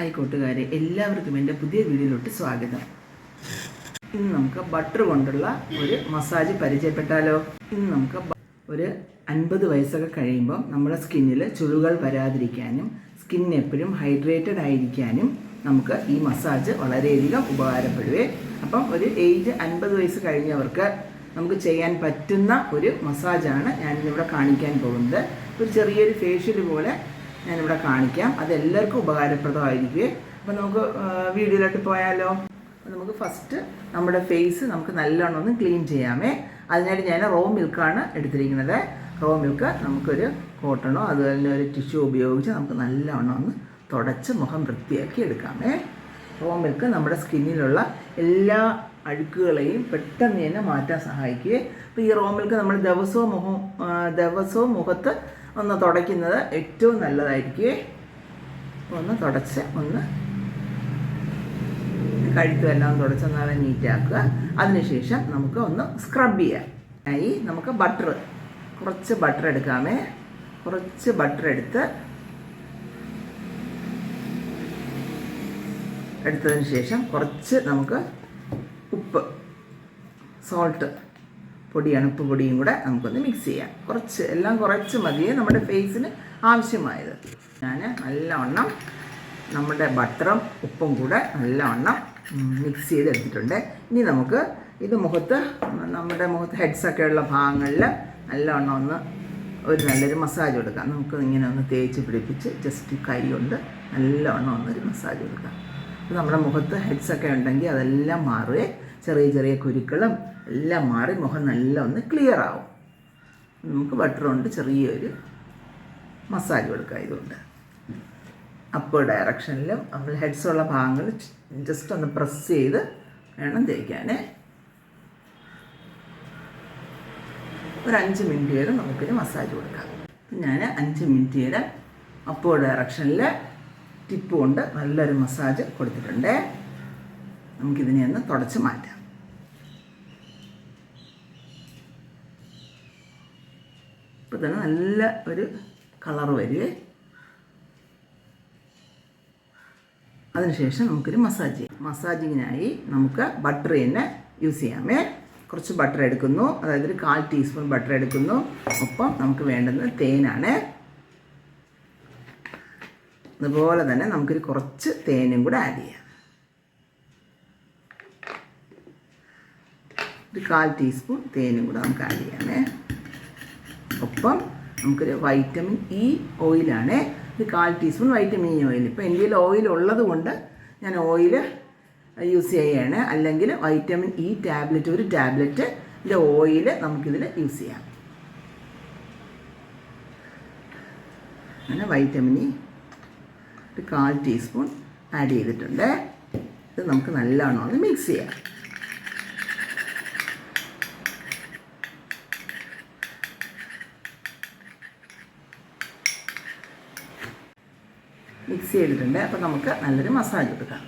Hi കൂട്ടുകാരെ എല്ലാവർക്കും എന്റെ പുതിയ വീഡിയോയിലോട്ട് സ്വാഗതം. ഇന്ന് നമുക്ക് ബട്ടർ കൊണ്ടുള്ള ഒരു മസാജ് പരിചയപ്പെട്ടാലോ? ഇന്ന് നമുക്ക് ഒരു അൻപത് വയസ്സൊക്കെ കഴിയുമ്പോൾ നമ്മുടെ സ്കിന്നിൽ ചുഴുകൾ വരാതിരിക്കാനും സ്കിൻ എപ്പോഴും ഹൈഡ്രേറ്റഡ് ആയിരിക്കാനും നമുക്ക് ഈ മസാജ് വളരെയധികം ഉപകാരപ്പെടുവേ. അപ്പം ഒരു ഏജ് അൻപത് വയസ്സ് കഴിഞ്ഞവർക്ക് നമുക്ക് ചെയ്യാൻ പറ്റുന്ന ഒരു മസാജാണ് ഞാനിന്നിവിടെ കാണിക്കാൻ പോകുന്നത്. ഒരു ചെറിയൊരു ഫേഷ്യൽ പോലെ ഞാനിവിടെ കാണിക്കാം. അതെല്ലാവർക്കും ഉപകാരപ്രദമായിരിക്കും. അപ്പോൾ നമുക്ക് വീഡിയോയിലോട്ട് പോയാലോ? നമുക്ക് ഫസ്റ്റ് നമ്മുടെ ഫേസ് നമുക്ക് നല്ലോണം ഒന്ന് ക്ലീൻ ചെയ്യാമേ. അതിനായിട്ട് ഞാൻ റോ മിൽക്കാണ് എടുത്തിരിക്കുന്നത്. റോ മിൽക്ക് നമുക്കൊരു കോട്ടണോ അതുപോലെ തന്നെ ഒരു ടിഷ്യൂ ഉപയോഗിച്ച് നമുക്ക് നല്ലോണം ഒന്ന് തുടച്ച് മുഖം വൃത്തിയാക്കി എടുക്കാമേ. റോ മിൽക്ക് നമ്മുടെ സ്കിന്നിലുള്ള എല്ലാ അഴുക്കുകളെയും പെട്ടെന്ന് തന്നെ മാറ്റാൻ സഹായിക്കുകയും അപ്പോൾ ഈ റോ മിൽക്ക് നമ്മൾ ദിവസവും മുഖം ദിവസവും മുഖത്ത് ഒന്ന് തുടയ്ക്കുന്നത് ഏറ്റവും നല്ലതായിരിക്കുമേ ഒന്ന് തുടച്ച് ഒന്ന് കഴുത്തുമെല്ലാം തുടച്ച് നല്ല നീറ്റാക്കുക. അതിനുശേഷം നമുക്ക് ഒന്ന് സ്ക്രബ് ചെയ്യാം. ആയി നമുക്ക് ബട്ടർ കുറച്ച് ബട്ടർ എടുക്കാമേ. കുറച്ച് ബട്ടർ എടുത്ത് എടുത്തതിന് ശേഷം കുറച്ച് നമുക്ക് ഉപ്പ് സോൾട്ട് പൊടിയാണ് ഉപ്പ് പൊടിയും കൂടെ നമുക്കൊന്ന് മിക്സ് ചെയ്യാം. കുറച്ച് എല്ലാം കുറച്ച് മതിയേ നമ്മുടെ ഫേസിന് ആവശ്യമായത്. ഞാൻ നല്ലവണ്ണം നമ്മുടെ ബട്ടറും ഉപ്പും കൂടെ നല്ലവണ്ണം മിക്സ് ചെയ്തെടുത്തിട്ടുണ്ട്. ഇനി നമുക്ക് ഇത് മുഖത്ത് നമ്മുടെ മുഖത്ത് ഹെഡ്സൊക്കെ ഉള്ള ഭാഗങ്ങളിൽ നല്ലവണ്ണം ഒന്ന് ഒരു നല്ലൊരു മസാജ് കൊടുക്കാം. നമുക്ക് ഇങ്ങനെ ഒന്ന് തേച്ച് പിടിപ്പിച്ച് ജസ്റ്റ് കൈ കൊണ്ട് നല്ലവണ്ണം ഒന്നൊരു മസാജ് കൊടുക്കാം. നമ്മുടെ മുഖത്ത് ഹെഡ്സൊക്കെ ഉണ്ടെങ്കിൽ അതെല്ലാം മാറുകയെ ചെറിയ ചെറിയ കുരുക്കളും എല്ലാം മാറി മുഖം നല്ല ഒന്ന് ക്ലിയർ ആവും. നമുക്ക് ബട്ടർ കൊണ്ട് ചെറിയൊരു മസാജ് കൊടുക്കുക ഇതുകൊണ്ട്. അപ്പർ ഡയറക്ഷനിലും നമ്മൾ ഹെഡ്സ് ഉള്ള ഭാഗങ്ങൾ ജസ്റ്റ് ഒന്ന് പ്രസ് ചെയ്ത് വേണം തേക്കാനേ. ഒരു അഞ്ച് മിനിറ്റ് വരെ നമുക്കൊരു മസാജ് കൊടുക്കാം. ഞാൻ അഞ്ച് മിനിറ്റ് വരെ അപ്പോൾ ഡയറക്ഷനിൽ ടിപ്പ് കൊണ്ട് നല്ലൊരു മസാജ് കൊടുത്തിട്ടുണ്ട്. നമുക്കിതിനെ ഒന്ന് തുടച്ച് മാറ്റാം. ഇപ്പോൾ തന്നെ നല്ല ഒരു കളർ വരുവേ അതിനുശേഷം നമുക്കൊരു മസാജ് ചെയ്യാം. മസാജിങ്ങിനായി നമുക്ക് ബട്ടർ തന്നെ യൂസ് ചെയ്യാമേ. കുറച്ച് ബട്ടർ എടുക്കുന്നു. അതായത് ഒരു കാൽ ടീസ്പൂൺ ബട്ടർ എടുക്കുന്നു. ഒപ്പം നമുക്ക് വേണ്ടുന്നത് തേനാണ്. അതുപോലെ തന്നെ നമുക്കൊരു കുറച്ച് തേനും കൂടെ ആഡ് ചെയ്യാം. ഒരു കാൽ ടീസ്പൂൺ തേനും കൂടെ നമുക്ക് ആഡ് ചെയ്യാമേ. ഒപ്പം നമുക്കൊരു വൈറ്റമിൻ ഇ ഓയിലാണ് ഒരു കാൽ ടീസ്പൂൺ വൈറ്റമിൻ ഇ ഓയിൽ ഇപ്പോൾ എന്റെ ഓയിൽ ഉള്ളത് കൊണ്ട് ഞാൻ ഓയിൽ യൂസ് ചെയ്യുകയാണ്. അല്ലെങ്കിൽ വൈറ്റമിൻ ഇ ടാബ്ലറ്റ് ഒരു ടാബ്ലറ്റ് ഇതിന്റെ ഓയിൽ നമുക്കിതിൽ യൂസ് ചെയ്യാം. അങ്ങനെ വൈറ്റമിൻ ഇ ഒരു കാൽ ടീസ്പൂൺ ആഡ് ചെയ്തിട്ടുണ്ട്. ഇത് നമുക്ക് ഒന്ന് മിക്സ് ചെയ്യാം. മിക്സ് ചെയ്തിട്ടുണ്ട്. അപ്പോൾ നമുക്ക് നല്ലൊരു മസാജ് കൊടുക്കാം.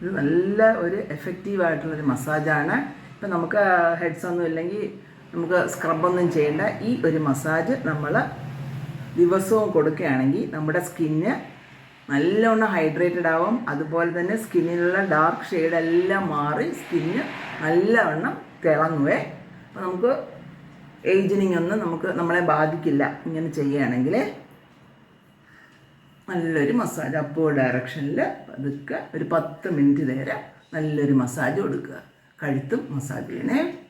ഇത് നല്ല ഒരു എഫക്റ്റീവ് ആയിട്ടുള്ളൊരു മസാജാണ്. ഇപ്പം നമുക്ക് ഹെഡ്സ് ഒന്നും ഇല്ലെങ്കിൽ നമുക്ക് സ്ക്രബൊന്നും ചെയ്യേണ്ട ഈ ഒരു മസാജ് നമ്മൾ ദിവസവും കൊടുക്കുകയാണെങ്കിൽ നമ്മുടെ സ്കിന്ന് നല്ലോണം ഹൈഡ്രേറ്റഡ് ആവും. അതുപോലെ തന്നെ സ്കിന്നിലുള്ള ഡാർക്ക് ഷെയ്ഡെല്ലാം മാറി സ്കിന്ന് നല്ലവണ്ണം തിളങ്ങുവേ. അപ്പോൾ നമുക്ക് ഏജിനിങ് ഒന്നും നമുക്ക് നമ്മളെ ബാധിക്കില്ല ഇങ്ങനെ ചെയ്യുകയാണെങ്കിൽ. നല്ലൊരു മസാജ്. അപ്പോ ഡയറക്ഷനിൽ പതുക്കെ ഒരു പത്ത് മിനിറ്റ് നേരം നല്ലൊരു മസാജ് കൊടുക്കുക. കഴുത്തും മസാജ് ചെയ്യണേ.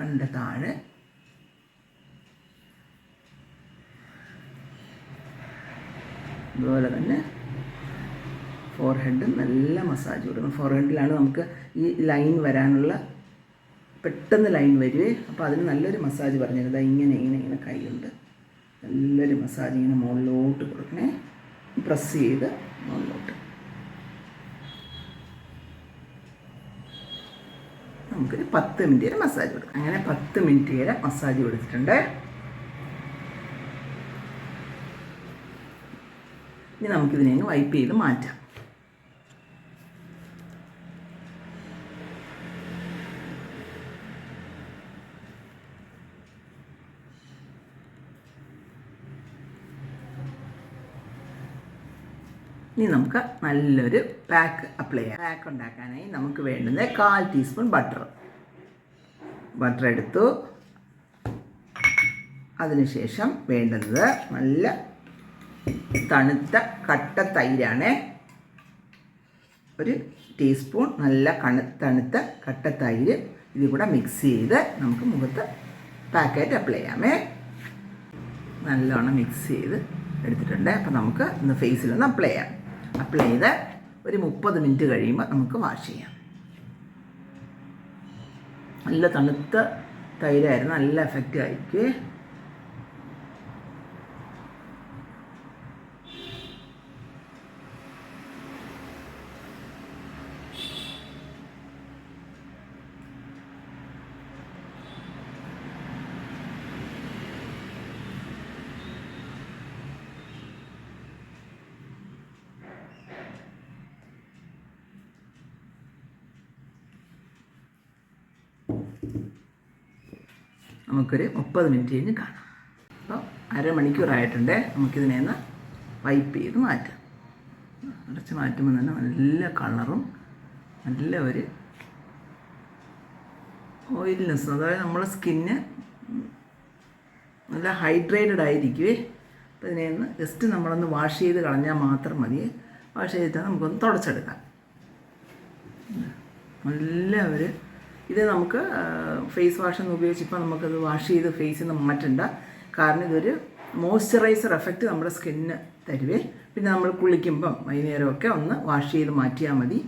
കണ്ട താഴെ. അതുപോലെ തന്നെ ഫോർഹെഡ് നല്ല മസാജ് കൊടുക്കണം. ഫോർഹെഡിലാണ് നമുക്ക് ഈ ലൈൻ വരാനുള്ള പെട്ടെന്ന് ലൈൻ വരുവേ. അപ്പോൾ അതിന് നല്ലൊരു മസാജ് പറഞ്ഞിരുന്നത് ഇങ്ങനെ ഇങ്ങനെ ഇങ്ങനെ കൈയുണ്ട്. നല്ലൊരു മസാജ് ഇങ്ങനെ മുകളിലോട്ട് കൊടുക്കണേ. പ്രസ് ചെയ്ത് മുകളിലോട്ട്. നമുക്കൊരു പത്ത് മിനിറ്റ് വരെ മസാജ് കൊടുക്കാം. അങ്ങനെ പത്ത് മിനിറ്റ് വരെ മസാജ് കൊടുത്തിട്ടുണ്ട്. ഇനി നമുക്കിതിനെ വൈപ്പ് ചെയ്ത് മാറ്റാം. ഇനി നമുക്ക് നല്ലൊരു പാക്ക് അപ്ലൈ ചെയ്യാം. പാക്ക് ഉണ്ടാക്കാനായി നമുക്ക് വേണ്ടുന്നത് കാൽ ടീസ്പൂൺ ബട്ടർ ബട്ടർ എടുത്തു. അതിനുശേഷം വേണ്ടുന്നത് നല്ല തണുത്ത കട്ട തൈരാണ്. ഒരു ടീസ്പൂൺ നല്ല കണു തണുത്ത കട്ട തൈര് ഇത് കൂടെ മിക്സ് ചെയ്ത് നമുക്ക് മുഖത്ത് പാക്കായിട്ട് അപ്ലൈ ചെയ്യാമേ. നല്ലോണം മിക്സ് ചെയ്ത് എടുത്തിട്ടുണ്ട്. അപ്പോൾ നമുക്ക് ഇന്ന് ഫേസിലൊന്ന് അപ്ലൈ ചെയ്യാം. അപ്ലൈ ചെയ്ത് ഒരു മുപ്പത് മിനിറ്റ് കഴിയുമ്പോൾ നമുക്ക് വാഷ് ചെയ്യാം. നല്ല തണുത്ത തൈരായിരുന്നു നല്ല എഫക്റ്റ് ആയിരിക്കും. നമുക്കൊരു മുപ്പത് മിനിറ്റ് കഴിഞ്ഞ് കാണാം. അപ്പോൾ അരമണിക്കൂറായിട്ടുണ്ട്. നമുക്കിതിനെ ഒന്ന് വൈപ്പ് ചെയ്ത് മാറ്റാം. അടച്ച് മാറ്റുമ്പോൾ തന്നെ നല്ല കളറും നല്ല ഒരു ഓയിൽനെസ് അതായത് നമ്മളെ സ്കിന്ന് നല്ല ഹൈഡ്രേറ്റഡ് ആയിരിക്കുവേ. അപ്പോൾ ഇതിനെ ഒന്ന് ജസ്റ്റ് നമ്മളൊന്ന് വാഷ് ചെയ്ത് കളഞ്ഞാൽ മാത്രം മതി. വാഷ് ചെയ്തിട്ട് നമുക്കൊന്ന് തുടച്ചെടുക്കാം. നല്ല ഒരു ഇത് നമുക്ക് ഫേസ് വാഷ് എന്ന് ഉപയോഗിച്ച് ഇപ്പോൾ നമുക്കത് വാഷ് ചെയ്ത് ഫേസിൽ നിന്ന് മാറ്റണ്ട. കാരണം ഇതൊരു മോയ്സ്ചറൈസർ എഫക്റ്റ് നമ്മുടെ സ്കിന്നിന് തരുവേ. പിന്നെ നമ്മൾ കുളിക്കുമ്പം വൈകുന്നേരമൊക്കെ ഒന്ന് വാഷ് ചെയ്ത് മാറ്റിയാൽ മതി.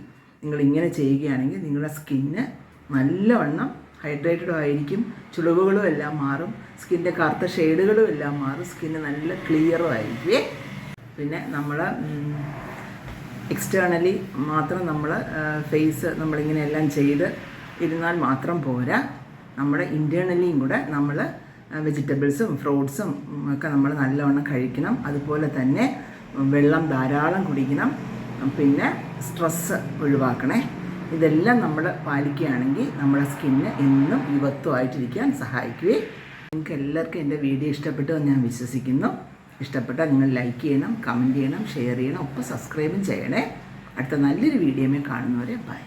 നിങ്ങൾ ഇങ്ങനെ ചെയ്യുകയാണെങ്കിൽ നിങ്ങളുടെ സ്കിന്ന് നല്ലവണ്ണം ഹൈഡ്രേറ്റഡും ആയിരിക്കും. ചുളിവുകളും എല്ലാം മാറും. സ്കിന്റെ കറുത്ത ഷെയ്ഡുകളും എല്ലാം മാറും. സ്കിന്ന് നല്ല ക്ലിയറും ആയിരിക്കുവേ. പിന്നെ നമ്മൾ എക്സ്റ്റേണലി മാത്രം നമ്മൾ ഫേസ് നമ്മളിങ്ങനെ എല്ലാം ചെയ്ത് ഇരുന്നാൽ മാത്രം പോരാ. നമ്മുടെ ഇന്റേർണലിയും കൂടെ നമ്മൾ വെജിറ്റബിൾസും ഫ്രൂട്ട്സും ഒക്കെ നമ്മൾ നല്ലവണ്ണം കഴിക്കണം. അതുപോലെ തന്നെ വെള്ളം ധാരാളം കുടിക്കണം. പിന്നെ സ്ട്രെസ്സ് ഒഴിവാക്കണേ. ഇതെല്ലാം നമ്മൾ പാലിക്കുകയാണെങ്കിൽ നമ്മുടെ സ്കിന്ന് എന്നും യുവത്വമായിട്ടിരിക്കാൻ സഹായിക്കുകയും നിങ്ങൾക്ക് എല്ലാവർക്കും എന്റെ വീഡിയോ ഇഷ്ടപ്പെട്ടു എന്ന് ഞാൻ വിശ്വസിക്കുന്നു. ഇഷ്ടപ്പെട്ടാൽ നിങ്ങൾ ലൈക്ക് ചെയ്യണം കമന്റ് ചെയ്യണം ഷെയർ ചെയ്യണം ഒപ്പം സബ്സ്ക്രൈബും ചെയ്യണേ. അടുത്ത നല്ലൊരു വീഡിയോയിൽ കാണുന്നവരെ ബൈ